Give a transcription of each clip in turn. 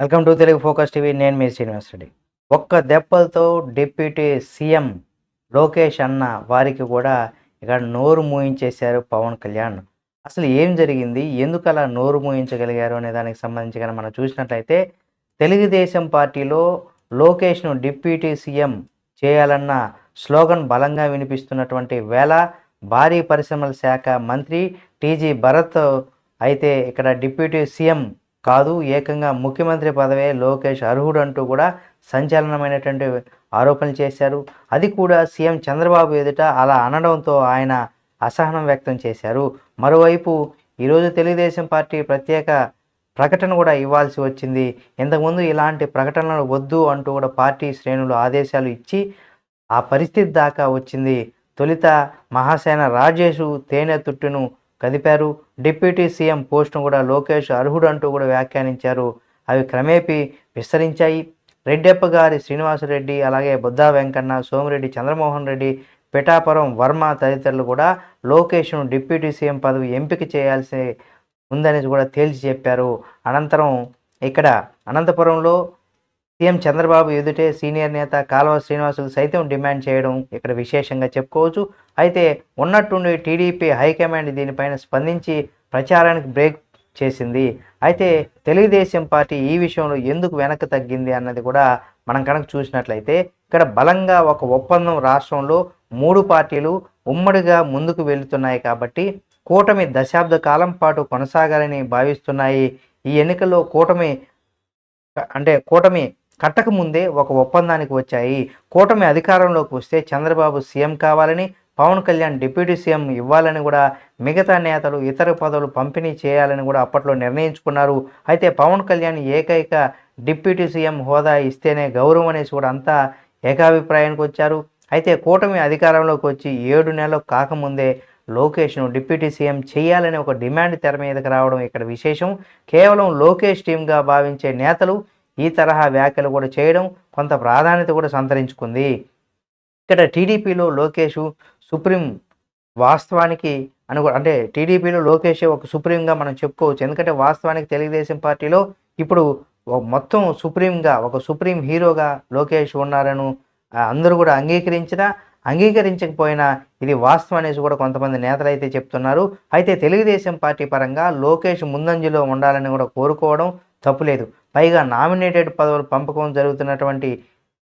Welcome to Telugu focus TV. నేను మీ శ్రీనివాస్ రెడ్డి. ఒక్క దెబ్బలతో డిప్యూటీ సీఎం లోకేష్ అన్న వారికి కూడా ఇక్కడ నోరు మూయించేశారు పవన్ కళ్యాణ్. అసలు ఏం జరిగింది? ఎందుకు అలా నోరు మూయించగలిగారు అనే దానికి సంబంధించి కానీ మనం చూసినట్లయితే తెలుగుదేశం పార్టీలో లోకేష్ను డిప్యూటీ సీఎం చేయాలన్న స్లోగన్ బలంగా వినిపిస్తున్నటువంటి వేళ భారీ పరిశ్రమల శాఖ మంత్రి టీజీ భరత్ అయితే ఇక్కడ డిప్యూటీ సీఎం కాదు ఏకంగా ముఖ్యమంత్రి పదవే లోకేష్ అర్హుడు అంటూ కూడా సంచలనమైనటువంటి ఆరోపణలు చేశారు. అది కూడా సీఎం చంద్రబాబు ఎదుట అలా అనడంతో ఆయన అసహనం వ్యక్తం చేశారు. మరోవైపు ఈరోజు తెలుగుదేశం పార్టీ ప్రత్యేక ప్రకటన కూడా ఇవ్వాల్సి వచ్చింది. ఇంతకుముందు ఇలాంటి ప్రకటనలు వద్దు అంటూ కూడా పార్టీ శ్రేణులు ఆదేశాలు ఇచ్చి ఆ పరిస్థితి దాకా వచ్చింది. తొలిత మహాసేన రాజేషు తేనె తుట్టును కదిపారు. డిప్యూటీ సీఎం పోస్టును కూడా లోకేష్ అర్హుడు అంటూ కూడా వ్యాఖ్యానించారు. అవి క్రమేపీ విస్తరించాయి. రెడ్డెప్ప గారి శ్రీనివాసరెడ్డి అలాగే బుద్ధా వెంకన్న సోమిరెడ్డి చంద్రమోహన్ రెడ్డి పిఠాపురం వర్మ తదితరులు కూడా లోకేష్ను డిప్యూటీ సీఎం పదవి ఎంపిక చేయాల్సి ఉందని కూడా తేల్చి చెప్పారు. అనంతరం ఇక్కడ అనంతపురంలో సీఎం చంద్రబాబు ఎదుటే సీనియర్ నేత కాలువ శ్రీనివాసులు సైతం డిమాండ్ చేయడం ఇక్కడ విశేషంగా చెప్పుకోవచ్చు. అయితే ఉన్నట్టుండి టీడీపీ హైకమాండ్ దీనిపైన స్పందించి ప్రచారానికి బ్రేక్ చేసింది. అయితే తెలుగుదేశం పార్టీ ఈ విషయంలో ఎందుకు వెనక్కి తగ్గింది అన్నది కూడా మనం కనుక చూసినట్లయితే ఇక్కడ బలంగా ఒక ఒప్పందం రాష్ట్రంలో మూడు పార్టీలు ఉమ్మడిగా ముందుకు వెళుతున్నాయి కాబట్టి కూటమి దశాబ్ద కాలం పాటు కొనసాగాలని భావిస్తున్నాయి. ఈ ఎన్నికల్లో కూటమి అంటే కూటమి కట్టకముందే ఒక ఒప్పందానికి వచ్చాయి. కూటమి అధికారంలోకి వస్తే చంద్రబాబు సీఎం కావాలని పవన్ కళ్యాణ్ డిప్యూటీ సీఎం ఇవ్వాలని కూడా మిగతా నేతలు ఇతర పదవులు పంపిణీ చేయాలని కూడా అప్పట్లో నిర్ణయించుకున్నారు. అయితే పవన్ కళ్యాణ్ ఏకైక డిప్యూటీ సీఎం హోదా ఇస్తేనే గౌరవం అనేసి కూడా అంతా ఏకాభిప్రాయానికి వచ్చారు. అయితే కూటమి అధికారంలోకి వచ్చి ఏడు నెలలు కాకముందే లోకేష్ను డిప్యూటీ సీఎం చేయాలని ఒక డిమాండ్ తెర మీదకి రావడం ఇక్కడ విశేషం. కేవలం లోకేష్ టీంగా భావించే నేతలు ఈ తరహా వ్యాఖ్యలు కూడా చేయడం కొంత ప్రాధాన్యత కూడా సంతరించుకుంది. ఇక్కడ టీడీపీలో లోకేష్ సుప్రీం వాస్తవానికి అను అంటే టీడీపీలో లోకేష్ ఒక సుప్రీంగా మనం చెప్పుకోవచ్చు. ఎందుకంటే వాస్తవానికి తెలుగుదేశం పార్టీలో ఇప్పుడు మొత్తం సుప్రీంగా ఒక సుప్రీం హీరోగా లోకేష్ ఉన్నారను అందరూ కూడా అంగీకరించినా అంగీకరించకపోయినా ఇది వాస్తవం అనేసి కూడా కొంతమంది నేతలు అయితే చెప్తున్నారు. అయితే తెలుగుదేశం పార్టీ పరంగా లోకేష్ ముందంజలో ఉండాలని కూడా కోరుకోవడం తప్పులేదు. పైగా నామినేటెడ్ పదవులు పంపకం జరుగుతున్నటువంటి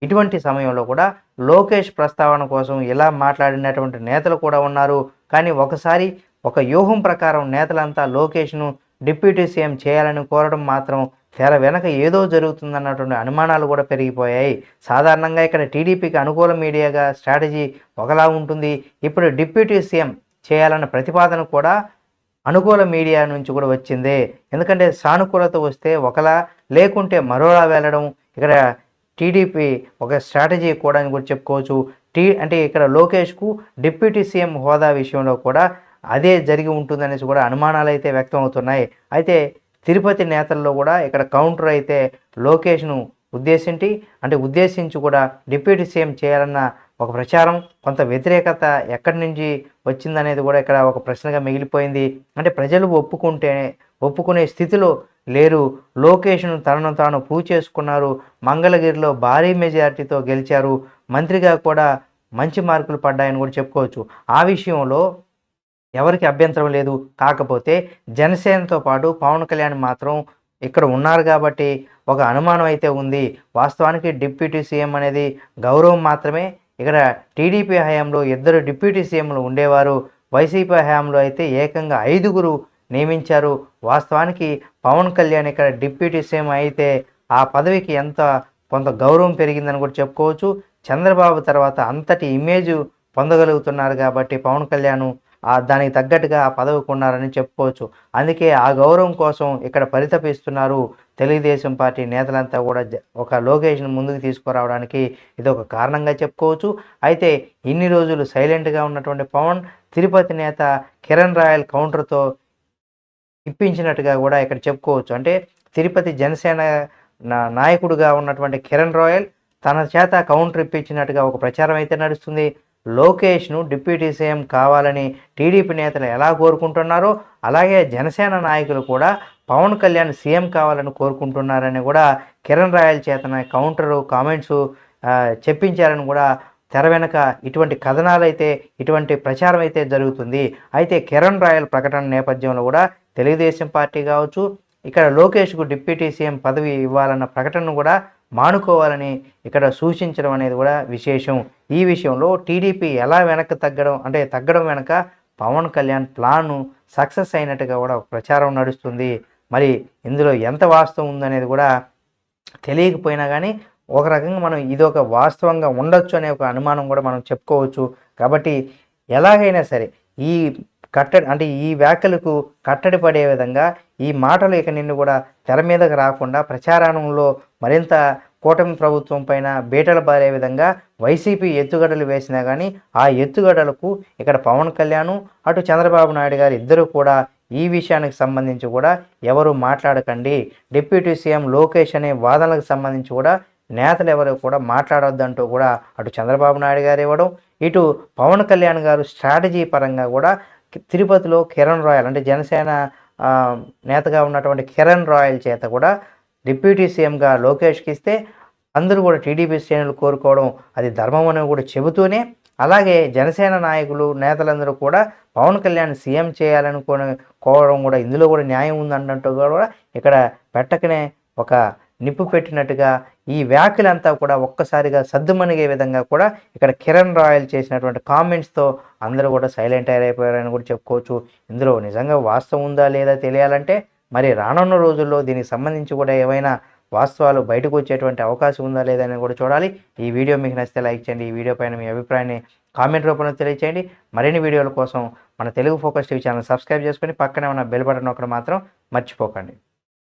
ఇటువంటి సమయంలో కూడా లోకేష్ ప్రస్తావన కోసం ఇలా మాట్లాడినటువంటి నేతలు కూడా ఉన్నారు. కానీ ఒకసారి ఒక వ్యూహం ప్రకారం నేతలంతా లోకేష్ను డిప్యూటీ సీఎం చేయాలని కోరడం మాత్రం తెర వెనక ఏదో జరుగుతుందన్నటువంటి అనుమానాలు కూడా పెరిగిపోయాయి. సాధారణంగా ఇక్కడ టీడీపీకి అనుకూల మీడియాగా స్ట్రాటజీ ఒకలా ఉంటుంది. ఇప్పుడు డిప్యూటీ సీఎం చేయాలన్న ప్రతిపాదన కూడా అనుకూల మీడియా నుంచి కూడా వచ్చిందే. ఎందుకంటే సానుకూలత వస్తే ఒకలా లేకుంటే మరోలా వెళ్ళడం ఇక్కడ టీడీపీ ఒక స్ట్రాటజీ కూడా అని కూడా చెప్పుకోవచ్చు. టీ అంటే ఇక్కడ లోకేష్కు డిప్యూటీ సీఎం హోదా విషయంలో కూడా అదే జరిగి ఉంటుందనేసి కూడా అనుమానాలు అయితే వ్యక్తం అవుతున్నాయి. అయితే తిరుపతి నేతల్లో కూడా ఇక్కడ కౌంటర్ అయితే లోకేష్ను ఉద్దేశించి అంటే ఉద్దేశించి కూడా డిప్యూటీ సీఎం చేయాలన్న ఒక ప్రచారం కొంత వ్యతిరేకత ఎక్కడి నుంచి వచ్చిందనేది కూడా ఇక్కడ ఒక ప్రశ్నగా మిగిలిపోయింది. అంటే ప్రజలు ఒప్పుకుంటే ఒప్పుకునే స్థితిలో లేరు. లోకేష్ను తనను తాను ప్రూవ్ చేసుకున్నారు. మంగళగిరిలో భారీ మెజార్టీతో గెలిచారు. మంత్రిగా కూడా మంచి మార్కులు పడ్డాయని కూడా చెప్పుకోవచ్చు. ఆ విషయంలో ఎవరికి అభ్యంతరం లేదు. కాకపోతే జనసేనతో పాటు పవన్ కళ్యాణ్ మాత్రం ఇక్కడ ఉన్నారు కాబట్టి ఒక అనుమానం అయితే ఉంది. వాస్తవానికి డిప్యూటీ సీఎం అనేది గౌరవం మాత్రమే ఇక్కడ టీడీపీ హయాంలో ఇద్దరు డిప్యూటీ సీఎంలు ఉండేవారు. వైసీపీ హయాంలో అయితే ఏకంగా ఐదుగురు నియమించారు. వాస్తవానికి పవన్ కళ్యాణ్ ఇక్కడ డిప్యూటీ సీఎం అయితే ఆ పదవికి ఎంత కొంత గౌరవం పెరిగిందని కూడా చెప్పుకోవచ్చు. చంద్రబాబు తర్వాత అంతటి ఇమేజ్ పొందగలుగుతున్నారు కాబట్టి పవన్ కళ్యాణ్ దానికి తగ్గట్టుగా ఆ పదవికి ఉన్నారని చెప్పుకోవచ్చు. అందుకే ఆ గౌరవం కోసం ఇక్కడ పరితపిస్తున్నారు తెలుగుదేశం పార్టీ నేతలంతా కూడా. ఒక లోకేష్ను ముందుకు తీసుకురావడానికి ఇది ఒక కారణంగా చెప్పుకోవచ్చు. అయితే ఇన్ని రోజులు సైలెంట్గా ఉన్నటువంటి పవన్ తిరుపతి నేత కిరణ్ రాయల్ కౌంటర్తో ఇప్పించినట్టుగా కూడా ఇక్కడ చెప్పుకోవచ్చు. అంటే తిరుపతి జనసేన నాయకుడుగా ఉన్నటువంటి కిరణ్ రాయల్ తన చేత కౌంటర్ ఇప్పించినట్టుగా ఒక ప్రచారం అయితే నడుస్తుంది. లోకేష్ను డిప్యూటీ సీఎం కావాలని టీడీపీ నేతలు ఎలా కోరుకుంటున్నారో అలాగే జనసేన నాయకులు కూడా పవన్ కళ్యాణ్ సీఎం కావాలని కోరుకుంటున్నారని కూడా కిరణ్ రాయల్ చేతన కౌంటరు కామెంట్స్ చెప్పించారని కూడా తెర వెనక ఇటువంటి కథనాలు అయితే ఇటువంటి ప్రచారం అయితే జరుగుతుంది. అయితే కిరణ్ రాయల్ ప్రకటన నేపథ్యంలో కూడా తెలుగుదేశం పార్టీ కావచ్చు ఇక్కడ లోకేష్కు డిప్యూటీ సీఎం పదవి ఇవ్వాలన్న ప్రకటన కూడా మానుకోవాలని ఇక్కడ సూచించడం అనేది కూడా విశేషం. ఈ విషయంలో టీడీపీ ఎలా వెనక్కి తగ్గడం అంటే తగ్గడం వెనక పవన్ కళ్యాణ్ ప్లాను సక్సెస్ అయినట్టుగా కూడా ఒక ప్రచారం నడుస్తుంది. మరి ఇందులో ఎంత వాస్తవం ఉందనేది కూడా తెలియకపోయినా కానీ ఒక రకంగా మనం ఇది ఒక వాస్తవంగా ఉండొచ్చు అనే ఒక అనుమానం కూడా మనం చెప్పుకోవచ్చు. కాబట్టి ఎలాగైనా సరే ఈ కట్టడి అంటే ఈ వ్యాఖ్యలకు కట్టడి పడే విధంగా ఈ మాటలు ఇక నిన్ను కూడా తెర మీదకు రాకుండా ప్రచారంలో మరింత కూటమి ప్రభుత్వం పైన బీటలు పారే విధంగా వైసీపీ ఎత్తుగడలు వేసినా కానీ ఆ ఎత్తుగడలకు ఇక్కడ పవన్ కళ్యాణ్ అటు చంద్రబాబు నాయుడు గారు ఇద్దరు కూడా ఈ విషయానికి సంబంధించి కూడా ఎవరు మాట్లాడకండి. డిప్యూటీ సీఎం లోకేష్ అనే వాదనలకు సంబంధించి కూడా నేతలు ఎవరు కూడా మాట్లాడొద్దంటూ కూడా అటు చంద్రబాబు నాయుడు గారు ఇవ్వడం ఇటు పవన్ కళ్యాణ్ గారు స్ట్రాటజీ పరంగా కూడా తిరుపతిలో కిరణ్ రాయల్ అంటే జనసేన నేతగా ఉన్నటువంటి కిరణ్ రాయల్ చేత కూడా డిప్యూటీ సీఎంగా లోకేష్కి ఇస్తే అందరూ కూడా టీడీపీ శ్రేణులు కోరుకోవడం అది ధర్మం అని కూడా చెబుతూనే అలాగే జనసేన నాయకులు నేతలందరూ కూడా పవన్ కళ్యాణ్ సీఎం చేయాలనుకోని కోవడం కూడా ఇందులో కూడా న్యాయం ఉందన్నట్టు కూడా ఇక్కడ పెట్టకనే ఒక నిప్పు పెట్టినట్టుగా ఈ వ్యాఖ్యలంతా కూడా ఒక్కసారిగా సద్దుమణిగే విధంగా కూడా ఇక్కడ కిరణ్ రాయల్ చేసినటువంటి కామెంట్స్తో అందరూ కూడా సైలెంట్ అయిపోయారని కూడా చెప్పుకోవచ్చు. ఇందులో నిజంగా వాస్తవం ఉందా లేదా తెలియాలంటే మరి రానున్న రోజుల్లో దీనికి సంబంధించి కూడా ఏమైనా వాస్తవాలు బయటకు వచ్చేటువంటి అవకాశం ఉందా లేదా అని కూడా చూడాలి. ఈ వీడియో మీకు నచ్చితే లైక్ చేయండి. ఈ వీడియో పైన మీ అభిప్రాయాన్ని కామెంట్ రూపంలో తెలియచేయండి. మరిన్ని వీడియోల కోసం మన Telugu focus TV channel subscribe చేసుకొని పక్కనే ఉన్న బెల్ బటన్ ఒకటి మాత్రం మర్చిపోకండి.